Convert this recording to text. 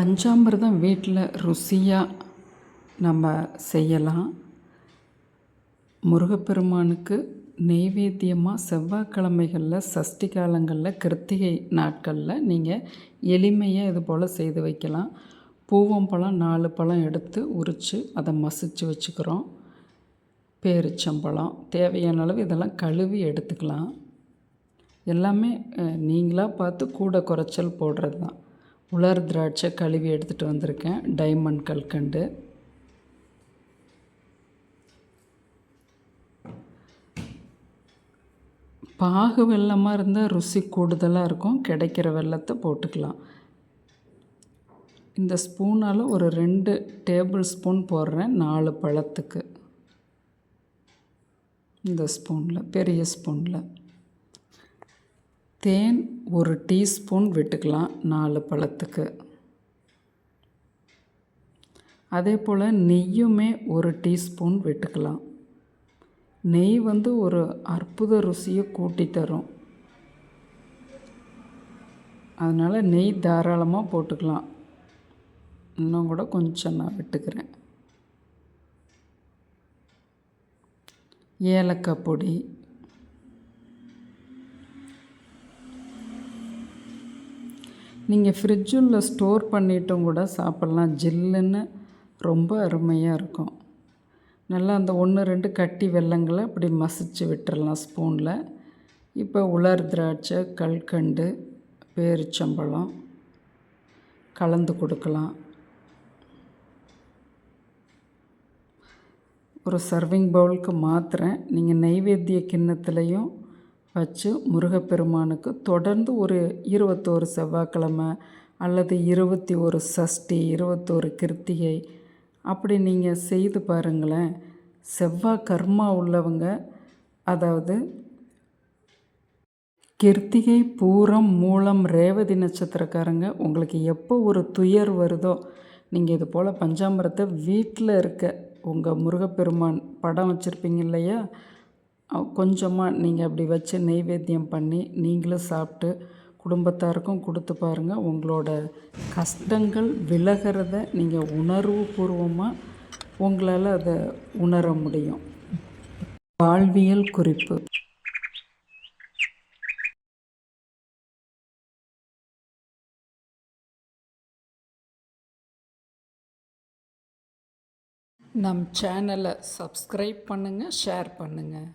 பஞ்சாமிர்தம் வீட்டில் ருசியாக நம்ம செய்யலாம். முருகப்பெருமானுக்கு நெய்வேத்தியமாக செவ்வாய்க்கிழமைகளில் சஷ்டி காலங்களில் கிருத்திகை நாட்களில் நீங்கள் எளிமையாக இது போல் செய்து வைக்கலாம். பூவம்பழம் நாலு பழம் எடுத்து உரித்து அதை மசிச்சு வச்சுக்கிறோம். பேரிச்சம்பழம் தேவையான அளவு இதெல்லாம் கழுவி எடுத்துக்கலாம். எல்லாமே நீங்களாக பார்த்து கூட குறைச்சல் போடுறது தான். உலர் திராட்சை கழுவி எடுத்துகிட்டு வந்திருக்கேன். டைமண்ட் கல்கண்டு. பாகு வெள்ளமாக இருந்தால் ருசி கூடுதலாக இருக்கும். கிடைக்கிற வெள்ளத்தை போட்டுக்கலாம். இந்த ஸ்பூனால் ஒரு ரெண்டு டேபிள் ஸ்பூன் போடுறேன். நாலு பழத்துக்கு. இந்த ஸ்பூனில் பெரிய ஸ்பூனில். தேன் ஒரு டீஸ்பூன் விட்டுக்கலாம் நாலு பழத்துக்கு. அதே போல் நெய்யுமே ஒரு டீஸ்பூன் விட்டுக்கலாம். நெய் வந்து ஒரு அற்புத ருசியை கூட்டி தரும். அதனால் நெய் தாராளமாக போட்டுக்கலாம். இன்னும் கூட கொஞ்சம் நான் விட்டுக்கிறேன். ஏலக்காய் பொடி நீங்கள் ஃப்ரிட்ஜுள்ள ஸ்டோர் பண்ணிட்டும் கூட சாப்பிட்லாம். ஜில்லுன்னு ரொம்ப அருமையாக இருக்கும். நல்லா அந்த ஒன்று ரெண்டு கட்டி வெள்ளங்களை அப்படி மசிச்சு விட்டுறலாம் ஸ்பூனில் இப்போ உலர் திராட்சை கல்கண்டு பேரிச்சம்பழம் கலந்து கொடுக்கலாம். ஒரு சர்விங் பவுலுக்கு மாத்திரேன் நீங்கள் நைவேத்திய கிண்ணத்துலேயும் வச்சு முருகப்பெருமானுக்கு தொடர்ந்து ஒரு இருபத்தோரு செவ்வாய்க்கிழமை அல்லது இருபத்தி ஒரு சஷ்டி இருபத்தோரு கிருத்திகை அப்படி நீங்கள் செய்து பாருங்களேன். செவ்வாய் கர்மா உள்ளவங்க அதாவது கிருத்திகை பூரம் மூலம் ரேவதி நட்சத்திரக்காரங்க உங்களுக்கு எப்போ ஒரு துயர் வருதோ நீங்கள் இது போல் பஞ்சாமிரத்தை வீட்டில் இருக்க உங்கள் முருகப்பெருமான் படம் வச்சுருப்பீங்க இல்லையா? கொஞ்சமாக நீங்கள் அப்படி வச்சு நெய்வேத்தியம் பண்ணி நீங்களும் சாப்பிட்டு குடும்பத்தாருக்கும் கொடுத்து பாருங்கள் உங்களோட கஷ்டங்கள் விலகிறத நீங்கள் உணர்வு பூர்வமாக உங்களால் அதை உணர முடியும். வாழ்வியல் குறிப்பு. நம் சேனலை சப்ஸ்கிரைப் பண்ணுங்கள் ஷேர் பண்ணுங்கள்